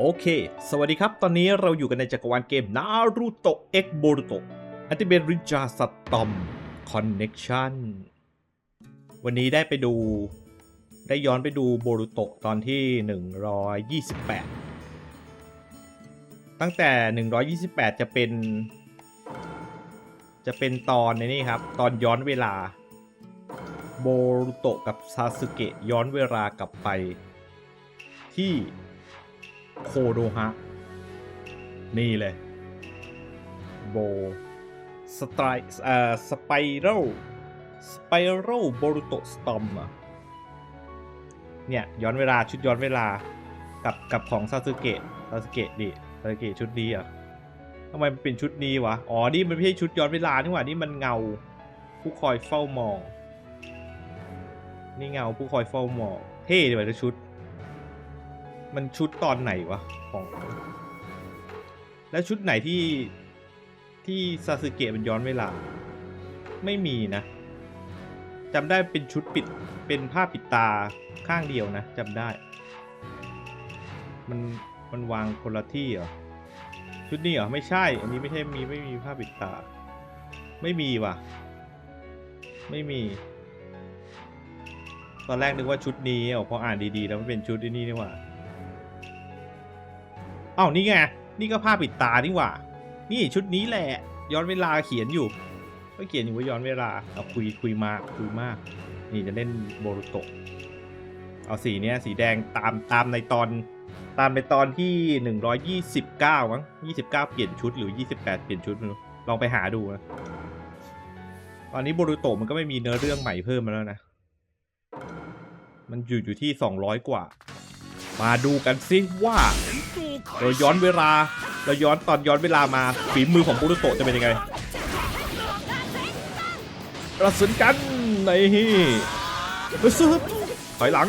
โอเค สวัสดีครับ ตอนนี้เราอยู่กันในจักรวาลเกม Naruto X Boruto อันที่เป็นริจาสตอมคอนเน็กชันวันนี้ได้ไปดู ได้ย้อนไปดูโบรุโตะตอนที่ 128 ตั้งแต่ 128 จะเป็น จะเป็นตอนในนี่ครับ ตอนย้อนเวลา โบรุโตะกับซาสึเกะย้อนเวลากลับไปที่ โคโดฮะ นี่เลย โบสไตร์เอ่อสไปรัลสไปรัลโบรุโตสตอมอะเนี่ย ย้อนเวลาชุดย้อนเวลากับกับของซาสึเกะซาสึเกะดิซาสึเกะชุดนี้อะทำไมมันเป็นชุดนี้วะ อ๋อ นี่มันไม่ใช่ชุดย้อนเวลานี่หว่า นี่มันเงา ผู้คอยเฝ้ามอง นี่เงาผู้คอยเฝ้ามอง เท่ดีว่ะชุด มันชุดตอนไหนวะของ แล้วชุดไหนที่ที่ซาสึเกะมันย้อนเวลา ไม่มีนะจำได้เป็นชุดปิดเป็นผ้าปิดตาข้างเดียวนะจำได้ มันมันวางคนละที่เหรอชุดนี้เหรอไม่ใช่ อันนี้ไม่ใช่มีไม่มีผ้าปิดตา ไม่มีว่ะ ไม่มี ตอนแรกนึกว่าชุดนี้อ๋อพออ่านดีๆ แล้วมันเป็นชุดนี้นี่หว่า อ้าวนี่ไง นี่ก็ผ้าปิดตานี่หว่า นี่ชุดนี้แหละ ย้อนเวลาเขียนอยู่ก็เขียนอยู่ว่าย้อนเวลาเอาคุยคุยมากคุยมาก นี่จะเล่นโบรุโตะเอาสีเนี้ยสีแดงตามตามในตอนตามในตอนที่ 129 มั้ง 29 เปลี่ยนชุดหรือ 28 เปลี่ยนชุดลองไปหาดูนะตอนนี้โบรุโตะมันก็ไม่มีเนื้อเรื่องใหม่เพิ่มมาแล้วนะ มันอยู่อยู่ที่ 200 กว่า มาดูกันสิว่า เราย้อนเวลา เราย้อนตอนย้อนเวลามาฝีมือของโบรุโตะจะเป็นยังไงเราสนกันในที่เฮ้ยซึบถอยหลัง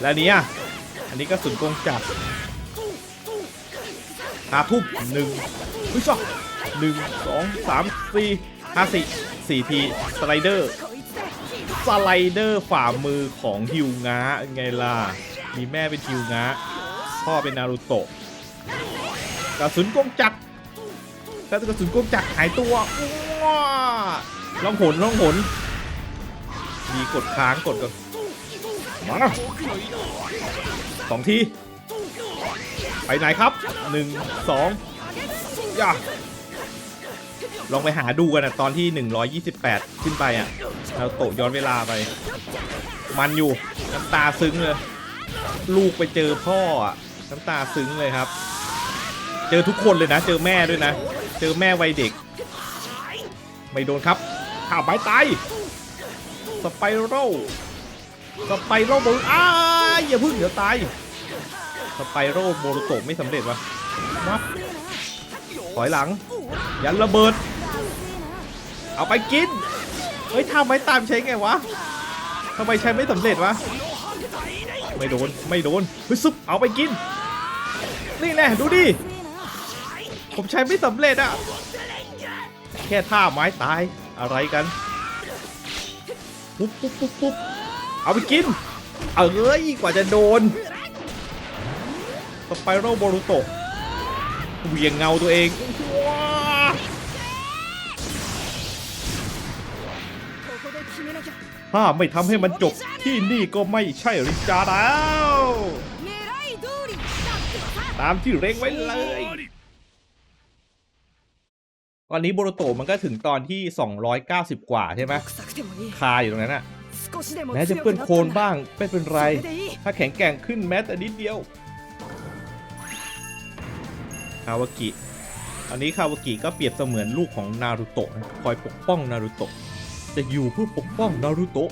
และนี้อะอันนี้ก็สุนกงจักหาทุบหนึ่งเฮ้ยชอบหนึ่งสองสามสี่ห้าสี่สี่ทีสไลเดอร์สไลเดอร์ฝ่ามือของฮิวงะไงล่ะ มีแม่เป็นฮิวงะ พ่อเป็นนารูโตะกระสุนกงจักรแล้วกระสุนกงจักรหายตัวว้าล่องหนล่องหนมีกดค้างกดกันมาสองที ไปไหนครับหนึ่งสองย่าลองไปหาดูกันนะตอนที่ 128 ขึ้นไปอะเราโตย้อนเวลาไป มันอยู่น้ำตาซึ้งเลย ลูกไปเจอพ่ออะ น้ำตาซึ้งเลยครับ เจอทุกคนเลยนะ เจอแม่ด้วยนะ เจอแม่วัยเด็ก ไม่โดนครับข่าวไม้ตายสไปรัลสไปรัลโบรุอ้าอย่าพึ่งเดี๋ยวตายสไปรัลโบรุโตไม่สำเร็จวะมับถอยหลัง ยันระเบิด เอาไปกินเฮ้ยทำไมตามใช้ไงวะทำไมใช้ไม่สำเร็จวะ ไม่โดน ไม่โดนเฮ้ยซุปเอาไปกิน นี่แน่ดูดิ ผมใช้ไม่สำเร็จอะแค่ท่าไม้ตายอะไรกัน ปุ๊บปุ๊บปุ๊บปุ๊บเอาไปกิน เอ้ยกว่าจะโดนสไปโรโบรุโตเหวียงเงาตัวเอง ถ้าไม่ทำให้มันจบที่นี่ก็ไม่ใช่ริจาร์แล้ว ตามที่เร่งไว้เลย ตอนนี้โบโรโตะมันก็ถึงตอนที่ 290 กว่าใช่ไหมคาอยู่ตรงนั้นอะแม้จะเปื้อนโคลนบ้างไม่เป็นไร ถ้าแข็งแกร่งขึ้นแม้แต่นิดเดียวคาวากิ อันนี้คาวากิก็เปรียบเสมือนลูกของนารูโตะนะคอยปกป้องนารูโตะ จะอยู่เพื่อปกป้องนารูโตะ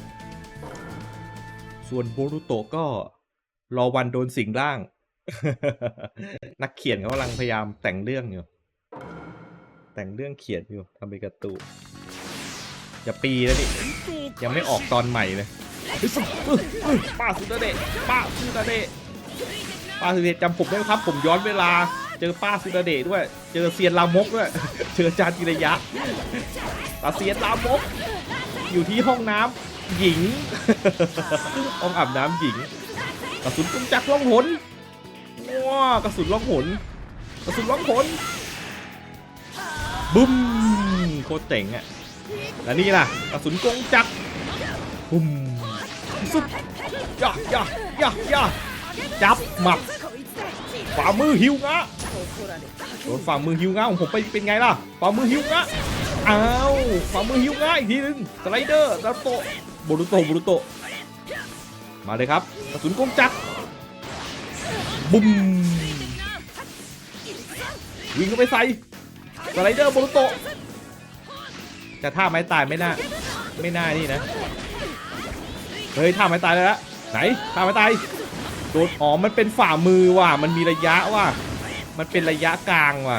ส่วนโบรูโตะก็รอวันโดนสิงร่าง นักเขียนเขากำลังพยายามแต่งเรื่องอยู่ แต่งเรื่องเขียนอยู่ทำเป็นการ์ตูนจะปีแล้วนี่ยังไม่ออกตอนใหม่เลยเฮ้ยสุดเอ้ยเอ้ยป้าสุดาเดะป้าสุดาเดะป้าสุดาเดะจำผมได้ไหมครับ ผมย้อนเวลา เจอป้าสุดาเดะด้วย เจอเซียนลามกด้วย เจออาจารย์จิระยะตาเซียนลามก อยู่ที่ห้องน้ำหญิง ห้องอาบน้ำหญิง กระสุนกุมจักรล่องหนว้ากระสุนล่องหนกระสุนล่องหนบึ้มโคตรเจ๋งอะและนี่ล่ะกระสุนกงจักรบึ้มสุดย่าย่าย่าย่าจับหมับฝ่ามือหิวงะโดนฝ่ามือหิวงะของผมไปเป็นไงล่ะฝ่ามือหิวงะ อ้าวฝ่ามือหิวงะอีกทีนึงสไลเดอร์นารูโตะโบรุโตะโบรุโตะมาเลยครับกระสุนกงจักรบุ้มวิ่งเข้าไปใส่สไลเดอร์โบรุโตะจะท่าไม้ตายไม่น่าไม่น่านี่นะเฮ้ยท่าไม้ตายแล้วละไหนท่าไม้ตายโดนอ๋อมันเป็นฝ่ามือว่ะมันมีระยะว่ะมันเป็นระยะกลางว่ะ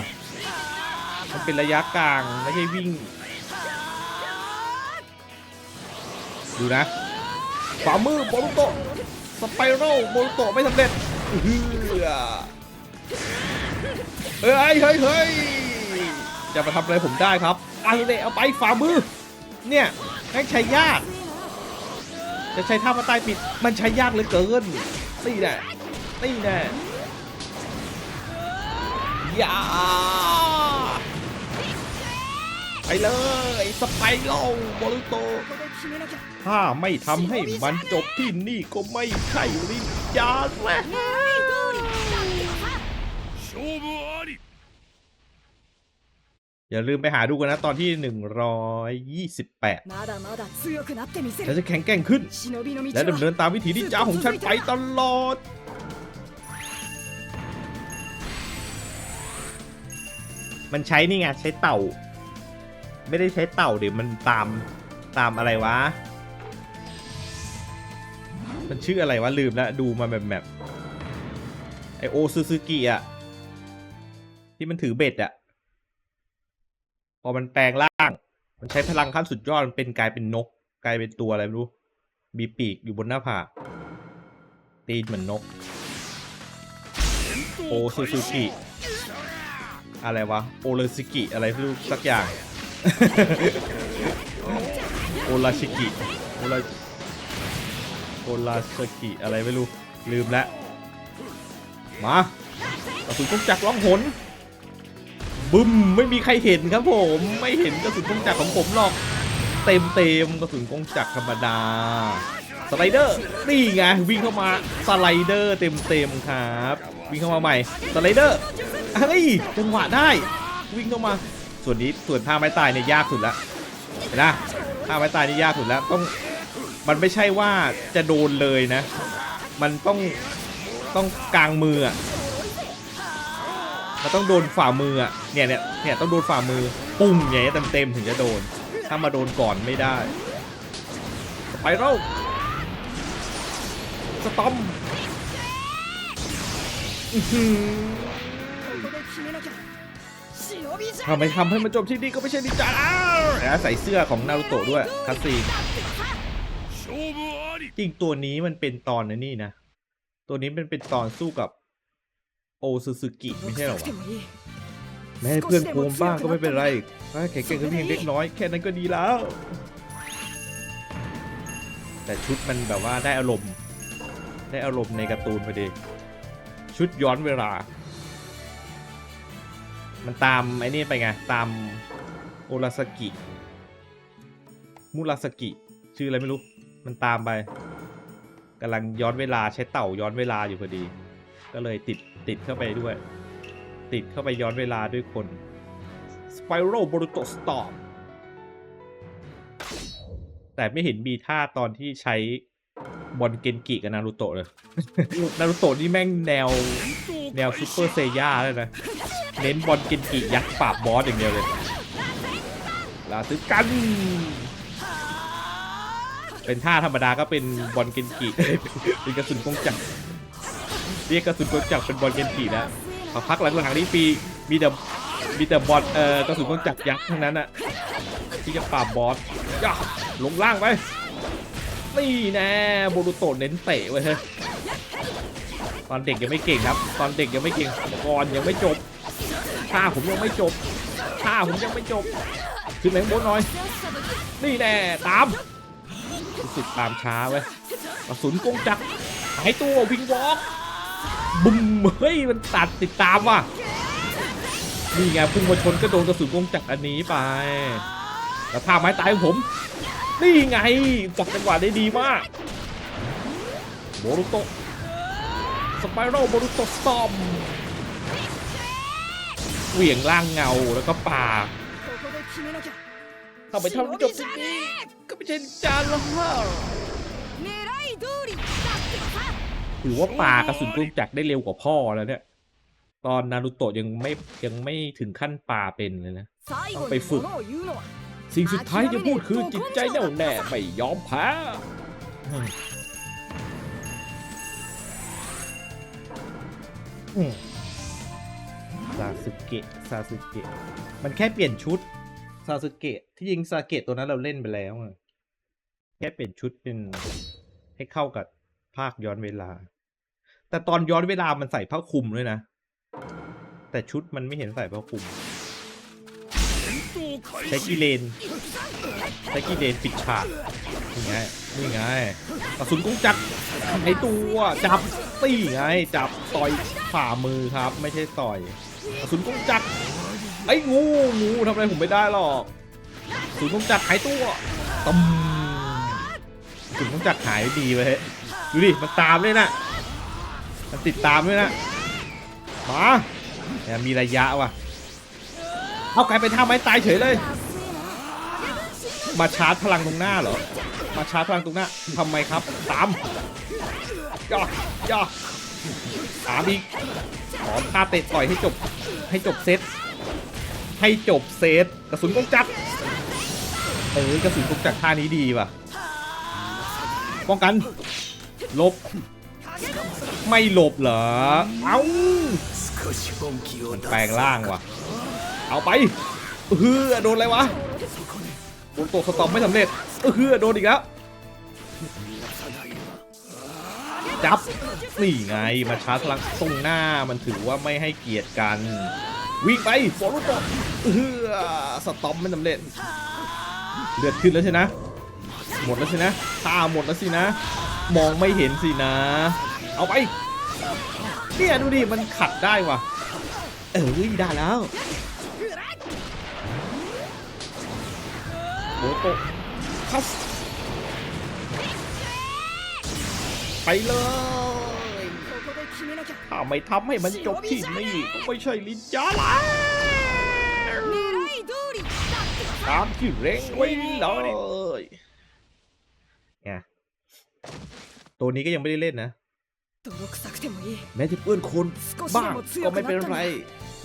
มันเป็นระยะกลางไม่ใช่วิ่ง ดูนะฝ่ามือโบรุโตะสไปรัลโบลโตะไม่สำเร็จเฮ้ยเฮ้ยเฮ้ยเฮ้ยจะมาทำอะไรผมได้ครับเอาเลยเอาไปฝ่ามือ เนี่ยแม่งใช้ยาก จะใช้ท่ามาตายปิด มันใช้ยากเหลือเกินนี่แน่นี่แน่อย่า ไปเลยสไปโลบอลโต ถ้าไม่ทำให้มันจบที่นี่ก็ไม่ใช่ลิจาร์แล้อย่าลืมไปหาดูกันนะตอนที่ 128 ฉันจะแข็งแกร่งขึ้น และดำเนินตามวิถีที่จ้าของฉันไปตลอดมันใช้นี่ไงใช้เต่า ไม่ได้ใช้เต่าเดี๋ยวมันตามตามอะไรวะ มันชื่ออะไรวะลืมแล้วดูมาแบบแบบไอโอซูซูกิอะที่มันถือเบ็ดอะพอมันแปลงร่าง มันใช้พลังขั้นสุดยอดมันเป็นกลายเป็นนก กลายเป็นตัวอะไรไม่รู้มีปีกอยู่บนหน้าผากตีนเหมือนนกโอซูซูกิอะไรวะโอเลซิกิอะไรไม่รู้สักอย่าง โอราชิกิโอราโอราชิกิอะไรไม่รู้ ลืมแล้วมากระสุนกงจักรร้องหนบึ้มไม่มีใครเห็นครับผมไม่เห็นกระสุนกงจักรของผมหรอก เต็มเต็มกระสุนกงจักรธรรมดา สไลเดอร์นี่ไงวิ่งเข้ามาสไลเดอร์เต็มเต็มครับ วิ่งเข้ามาใหม่สไลเดอร์เฮ้ยจังหวะได้ วิ่งเข้ามา ส่วนนี้ส่วนท่าไม้ตายเนี่ยยากสุดละเห็นะท่าไม้ตายนี่ยากสุดแล้วต้องมันไม่ใช่ว่าจะโดนเลยนะ มันต้องต้องกลางมืออะมันต้องโดนฝ่ามืออะเนี่ยเนี่ยเนี่ยต้องโดนฝ่ามือปุ้งอย่างเงี้ยเต็มๆถึงจะโดน ถ้ามาโดนก่อนไม่ได้ไปเราสตอม ทำไมทำให้มันจบที่นี่ก็ไม่ใช่ดินจาอ้าวนะใส่เสื้อของนารูโตะด้วยคัสซีนจริงตัวนี้มันเป็นตอนนะนี่นะ ตัวนี้มันเป็นตอนสู้กับ โอซูซูกิไม่ใช่หรอวะแม้เพื่อนโกมบ้างก็ไม่เป็นไรแข่งเก่งขึ้เพียงเล็กน้อยแค่นั้นก็ดีแล้ว แต่ชุดมันแบบว่าได้อารมณ์ ได้อารมณ์ในการ์ตูนพอดี ชุดย้อนเวลา มันตามไอ้นี่ไปไง ตามโอราสกิ มุราสกิ ชื่ออะไรไม่รู้ มันตามไปกำลังย้อนเวลาใช้เต่าย้อนเวลาอยู่พอดี ก็เลยติดติดเข้าไปด้วย ติดเข้าไปย้อนเวลาด้วยคน Spiral Boruto Storm แต่ไม่เห็นมีท่าตอนที่ใช้บอลเกนกิกับนารูโตะเลย นารูโตะนี่แม่งแนวแนวซูเปอร์เซย่าเลยนะ เน้นบอลเกนกิยักษ์ปราบบอสอย่างเดียวเลยลาซึกัน เป็นท่าธรรมดาก็เป็นบอลเกนกิเป็นกระสุนกงจักรเรียกกระสุนกงจักรเป็นบอลเกนกิแล้วพอพักหลังๆนี้ปีมีแต่มีแต่บอลเอ่อกระสุนกงจักรยักษ์ทั้งนั้นอะที่จะปราบบอสย่าลงล่างไปนี่แน่โบรูโตเน้นเตะไว้เฮ้ตอนเด็กยังไม่เก่งครับ ตอนเด็กยังไม่เก่งก่อนยังไม่จบ ท่าผมยังไม่จบท่าผมยังไม่จบขึ้นไปข้างบนหน่อย นี่แน่ตามรู้สึกตามช้าไว้ยกระสุนกงจักรหายตัววิงวอล์กบุ้มเฮ้ยมันตัดติดตามว่ะนี่ไงพุ่งมาชนก็โดนกระสุนวงจักรอันนี้ไปแล้วท่าไม้ตายผม นี่ไงจับจังหวะได้ดีมากโบรุโตสไปรัลโบรุโตสตอม เหวี่ยงร่างเงาแล้วก็ป่าเข้าไมทำจบที่นี่ก็ไม่ใช่จานละห้าถือว่าป่ากระสุนกลุ่มจักได้เร็วกว่าพ่อแล้วเนี่ย ตอนนารุโตะยังไม่ยังไม่ถึงขั้นป่าเป็นเลยนะต้องไปฝึก สิ่งสุดท้ายจะพูดคือจิตใจแน่วแน่ไม่ยอมแพ้อืม ซาสึเกะซาสึเกะมันแค่เปลี่ยนชุดซาสึเกะที่จริงซาเกะตัวนั้นเราเล่นไปแล้วอะแค่เปลี่ยนชุดเป็นให้เข้ากับภาคย้อนเวลา แต่ตอนย้อนเวลามันใส่ผ้าคลุมด้วยนะ แต่ชุดมันไม่เห็นใส่ผ้าคลุมใช้กีเลนใช้กีเลนปิดฉากนี่ไงนี่ไงกระสุนกุ้งจักรไอตัวจับตีไง จับต่อยฝ่ามือครับ ไม่ใช่ต่อย กระสุนกุ้งจักรไอ้งูงูทำอะไรผมไม่ได้หรอกกระสุนกุ้งจักรหายตัวตมกระสุนกุ้งจักรหายดีไปเฮ้ยดูดิมันตามเลยนะมันติดตามด้วยนะมาเนี่มีระยะว่ะเอากลายเป็นท่าไม้ตายเฉยเลย มาชาร์จพลังตรงหน้าเหรอมาชาร์จพลังตรงหน้าทำไมครับ ตามย่อย่อ ตามอีกขอท่าเตะต่อยให้จบให้จบเซตให้จบเซตกระสุนกงจักรเออกระสุนกงจักรท่านี้ดีว่ะป้องกันลบ ไม่หลบเหรอ เอาแปลงร่างว่ะ เอาไปเฮือโดนอะไรวะโดนตัวสตอมไม่สำเร็จเฮือโดนอีกแล้ว จับนี่ไงมาชาร์จพลังตรงหน้ามันถือว่าไม่ให้เกียรติกัน วิ่งไปฟอรุโตเฮือสตอมไม่สำเร็จ เลือดขึ้นแล้วใช่นะ หมดแล้วสินะตาหมดแล้วสินะ มองไม่เห็นสินะ เอาไปเนี่ยดูดิมันขัดได้ว่ะ เออได้แล้วโบโตคัส ไปเลยถ้าไม่ทำให้มันจบที่นี่ก็ไม่ใช่ลินจาละตามที่เร่งไว้เลยไงตัวนี้ก็ยังไม่ได้เล่นนะแม้จะเปื้อนคนบ้างก็ไม่เป็นไร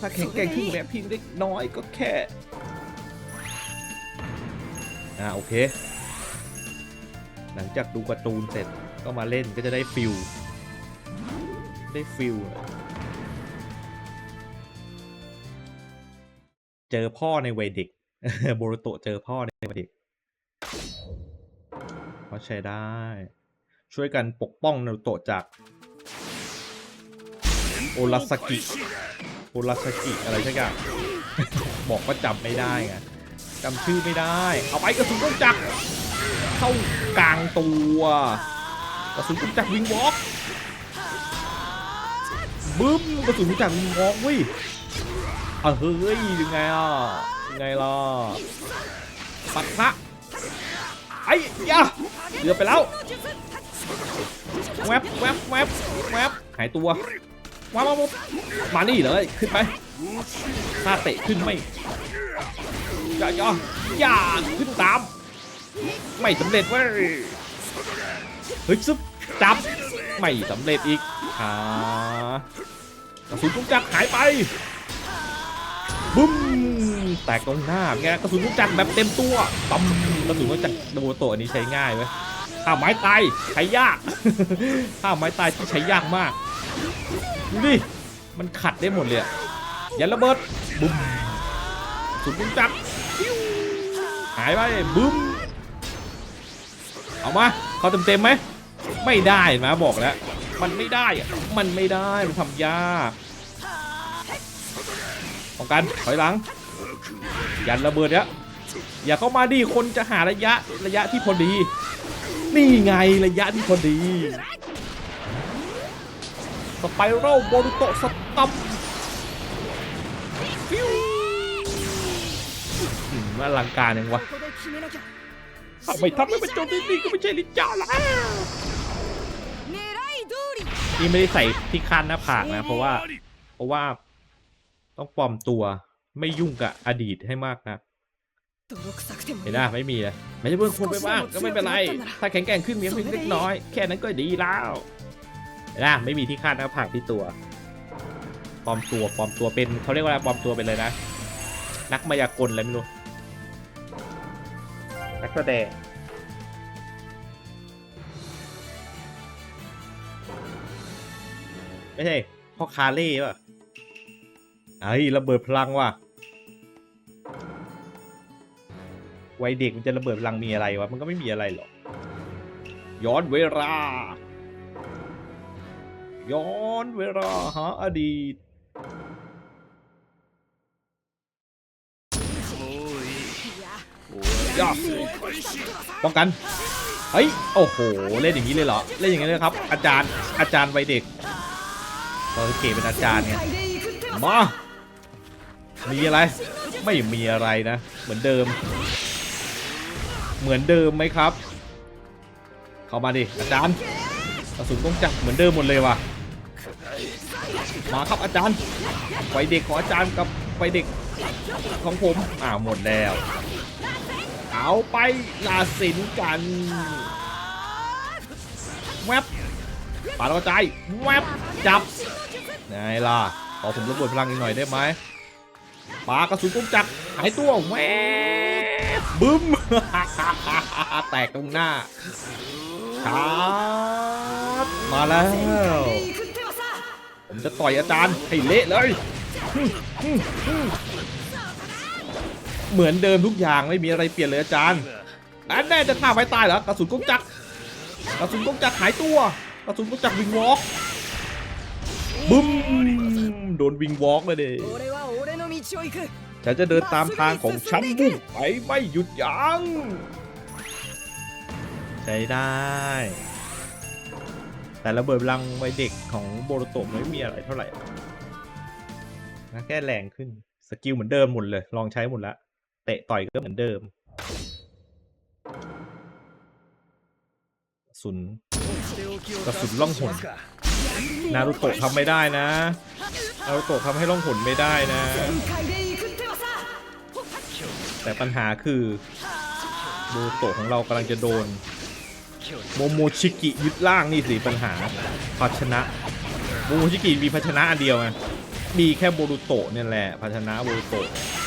ถ้าแข่งแก่งขึ้นแบบพิงเล็กน้อยก็แค่อ่าโอเค หลังจากดูการ์ตูนเสร็จ ก็มาเล่นก็จะได้ฟิลได้ฟิลเจอพ่อในวัยเด็กโบรุโตเจอพ่อในวัยเด็กก็ใช้ได้ ช่วยกันปกป้องนารูโตะจาก โอราสกิโอราสกิอะไรสักอย่างบอกว่าจำไม่ได้ไงจำชื่อไม่ได้ เอาไปกระสุนก้นจักรเข้ากลางตัว กระสุนจักวิงวอล์กบึ้มกระสุนจักวิงวอล์กเว้ยอะเฮ้ยยังไงอะยังไงล่ะปัดพระไอ้ยะเดือไปแล้วแวบแวบแวบแวบหายตัวว้าวว้าวว้าวมานี่เลยขึ้นไปถ้าเตะขึ้นไม่อย่าอย่าอย่าขึ้นตาม ไม่สำเร็จเว้ย เฮ้ยซึบจับไม่สำเร็จอีกหากระสุนลูกจักรหายไปบึ้มแตกตรงหน้าไงกระสุนลูกจักรแบบเต็มตัวปั๊มกระสุนลูกจักรโดโตอันนี้ใช้ง่ายเว้ยถ้าไม้ตายใช้ยากถ้าไม้ตายที่ใช้ยากมากดูดิมันขัดได้หมดเลยย่าระเบิดบุ้มสุดบุ้มจับหายไปบึ้ม เอามาเขาเต็มเต็มไหมไม่ได้นะบอกแล้ว มันไม่ได้อะมันไม่ได้มันทำยากป้องกันถอยหลัง ยันระเบิดเนี่ยอย่าเข้ามาดิคนจะหาระยะระยะที่พอดี นี่ไงระยะที่พอดีสไปรัลโบรุโตสตัมฟิวมอลังการยังวะ เอไม่ทันไม่เป็นโจมตีนี่ก็ไม่ใช่ลิจ้าละนี่ไม่ได้ใส่ที่คันหน้าผากนะ เพราะว่า เพราะว่าต้องปลอมตัวไม่ยุ่งกับอดีตให้มากนะเห็นไหมไม่มีเลยไม่ใช่เพื่อนคุณไปบ้างก็ไม่เป็นไร ถ้าแข็งแกร่งขึ้นมีเพียงเล็กน้อย แค่นั้นก็ดีแล้วเห็นไหมไม่มีที่คาดนะาผากที่ตัวปลอมตัวปลอมตัวเป็นเขาเรียกว่าปลอมตัวเป็นเลยนะ นักมายากลอะไรไม่รู้ นักแสดงไม่ใช่พ่อคาเล่ป่ะไอ้ระเบิดพลังว่ะวัยเด็กมันจะระเบิดพลังมีอะไรวะ มันก็ไม่มีอะไรหรอก ย้อนเวลา ย้อนเวลาหาอดีตいやย่ ย่อป้องกัน เฮ้ย โอ้โห เล่นอย่างนี้เลยเหรอ เล่นอย่างนี้เลยครับ อาจารย์ อาจารย์วัยเด็กเอาเก๋เป็นอาจารย์เนี่ยมา มีอะไร ไม่มีอะไรนะ เหมือนเดิม เหมือนเดิมไหมครับ เข้ามาดิ อาจารย์กระสุนต้องจับเหมือนเดิมหมดเลยว่ะ มาครับอาจารย์ไฟเด็กของอาจารย์กับไฟเด็กของผม อ่าหมดแล้ว เอาไปลาสินกันแวบปาดกระจายแวบจับไงล่ะขอผมระเบิดพลังอีกหน่อยได้ไหมปากระสุนกุ้มจักหายตัวแวบบึ้มแตกตรงหน้าครับมาแล้ว ผมจะต่อยอาจารย์ให้เละเลย เหมือนเดิมทุกอย่างไม่มีอะไรเปลี่ยนเลยอาจารย์อันแน่จะฆ่าไว้ตายเหรอกระสุนก้มจักกระสุนก้มจักหายตัวกระสุนก้มจักวิงวอล์กบึ้มโดนวิงวอล์กเลยเด้ฉันจะเดินตามทางของฉันไปไม่หยุดยั้งใช้ได้ แต่ระเบิดพลังไวเด็กของโบโรโตมไม่มีอะไรเท่าไหร่นะแค่แรงขึ้น สกิลเหมือนเดิมหมดเลย ลองใช้หมดแล้ว เตะต่อยก็เหมือนเดิมสุนกระสุนล่องหนนารุโตะทำไม่ได้นะนารุโตะทำให้ล่องหนไม่ได้นะ แต่ปัญหาคือโบโตะของเรากำลังจะโดนโมโมชิกิยึดล่างนี่สิปัญหาภาชนะโมโมชิกิมีภาชนะอันเดียวไงมีแค่โบรุโตะเนี่ยแหละภาชนะโบรุโตะ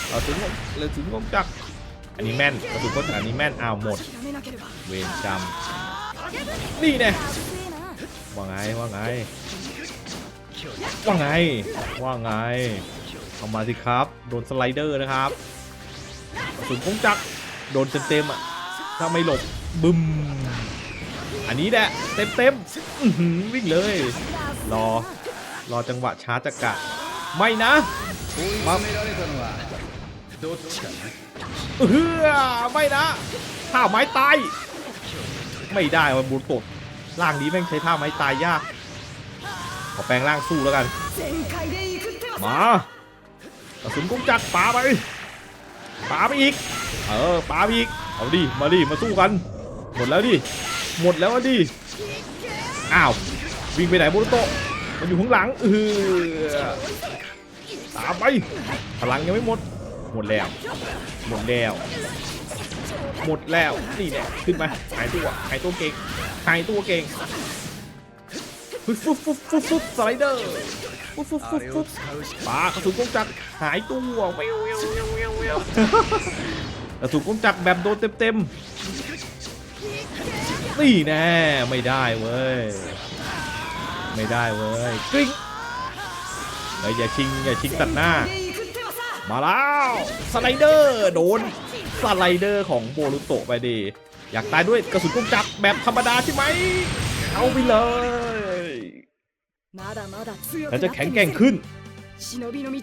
เราถึงเราถึงงจัก อันนี้แม่นกระสุนก้นอันนี้แม่นอ้าวหมด เวรกรมนี่แน่ว่าไงว่าไง ว่าไง ว่าไงเอามาสิครับ โดนสไลเดอร์นะครับกระสุนคงจัก โดนเต็มๆอะ ถ้าไม่หลบบึมอันนี้แหละเต็มเต็มวิ่งเลย รอ รอจังหวะชาร์จจักระไม่นะมา เฮือไม่นะท่าไม้ตาย ไม่ได้วันบูตดร่างนี้แม่งใช้ท่าไม้ตายยาก ขอแปลงร่างสู้แล้วกัน มาระสุนกุ้งจักป่าไปป่าไปอีก เออป่าไปอีก เอาดิ มาดิ มาสู้กัน หมดแล้วดิ หมดแล้วดิ อ้าว วิ่งไปไหนบูโตะมันอยู่ข้างหลังเออตามไป พลังยังไม่หมด หมดแล้ว หมดแล้ว หมดแล้ว นี่แหละขึ้นมา หายตัวหายตัวเก่งหายตัวเก่งฟุ๊ฟุ๊ฟุ๊ฟุ๊ฟุ๊บสไลเดอร์ฟุ๊ฟุ๊ฟุ๊ฟุ๊ปากระสุนกงจักรหายตัวเวียวเวียวเวียวเวียวเวียวกระสุนกงจักรแบบโดนเต็มเต็มนี่แน่ไม่ได้เว้ย ไม่ได้เว้ยกริ๊งเฮ้ยอย่าชิงอย่าชิงตัดหน้า มาแล้วสไลเดอร์โดนสไลเดอร์ของโบลุโตไปดี อยากตายด้วยกระสุนกุ้งจับแบบธรรมดาใช่ไหมเอาไปเลยฉันจะแข็งแกร่งขึ้น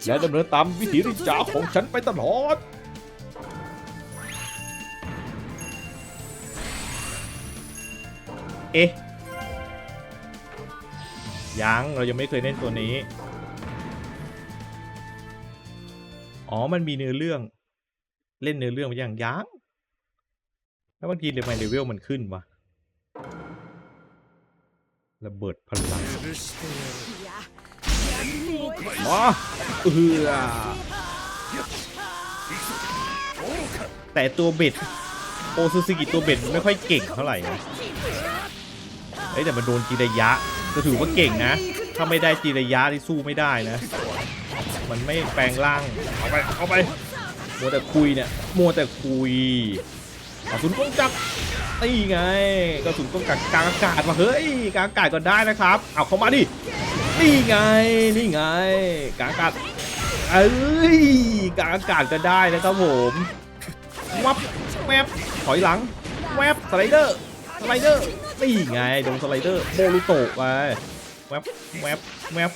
และดำเนินตามวิถีริจาของฉันไปตลอดเอ๊ยยังเรายังไม่เคยเล่นตัวนี้ อ๋อ มันมีเนื้อเรื่อง เล่นเนื้อเรื่องไปอย่างยังแล้วบางทีเลเวลเลเวลมันขึ้นวะระเบิดพลังอ๋อเอือแต่ตัวเบ็ดโอซูซิกิตัวเบ็ดไม่ค่อยเก่งเท่าไหร่นะเฮ้แต่มันโดนจีระยะก็ถือว่าเก่งนะ ถ้าไม่ได้จีระยะที่สู้ไม่ได้นะ มันไม่แปลงร่าง เอาไป เอาไป มัวแต่คุยเนี่ย มัวแต่คุยกระสุนก้งจับนี่ไงกระสุนก้งกักกลางอากาศมาเฮ้ยกลางอากาศก็ได้นะครับ เอาเข้ามาดิ นี่ไง นี่ไงกลางอากาศ เอ้ยกลางอากาศก็ได้นะครับผมวับแวบถอยหลัง แวบสไลเดอร์ สไลเดอร์ นี่ไงโดนสไลเดอร์โบลูโตะไป แวบแวบแวบ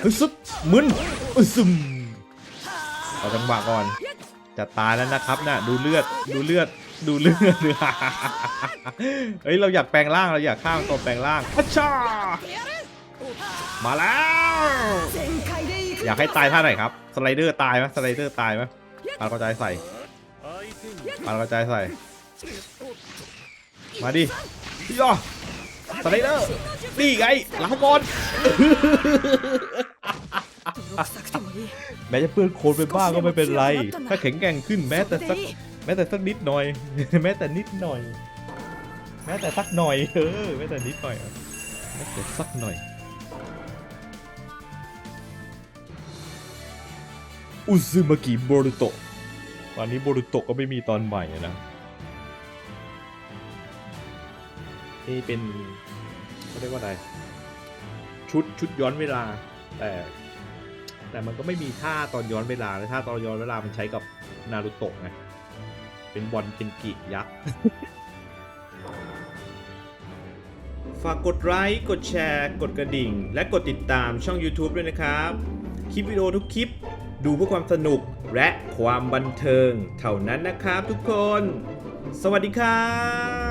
เฮ้ยซึบมึนเอ้ยซึมเอาจังหวะก่อน จะตายแล้วนะครับนะ่ะดูเลือดดูเลือดดูเลือดเฮ้ยเราอยากแปลงร่างเราอยากข้ามตัวแปลงร่างอัชชามาแล้ว อยากให้ตายท่าไหนครับสไลเดอร์ตายไหมสไลเดอร์ตายไหมปาดกระจายใส่ปาดกระจายใส่ มาดิย่อ สไลเดอร์นี่ไงลาก่อนแม้จะเปื้อนโคลนไปบ้างก็ไม่เป็นไร ถ้าแข็งแกร่งขึ้นแม้แต่สักแม้แต่สักนิดหน่อย แม้แต่นิดหน่อย แม้แต่สักหน่อยเออแม้แต่นิดหน่อยแม้แต่สักหน่อยอุซึมากิโบรุโตะตอนนี้โบรุโตะก็ไม่มีตอนใหม่นะ นี่เป็นเขาเรียกว่าอะไร ชุดชุดย้อนเวลา แต่แต่มันก็ไม่มีท่าตอนย้อนเวลาเลยท่าตอนย้อนเวลามันใช้กับนารูโตะไงเป็นบอลเคนกิยักษ์ฝากกดไลค์กดแชร์ กดกระดิ่ง และกดติดตามช่อง YouTube ด้วยนะครับ คลิปวิดีโอทุกคลิป ดูเพื่อความสนุกและความบันเทิง เท่านั้นนะครับทุกคน สวัสดีครับ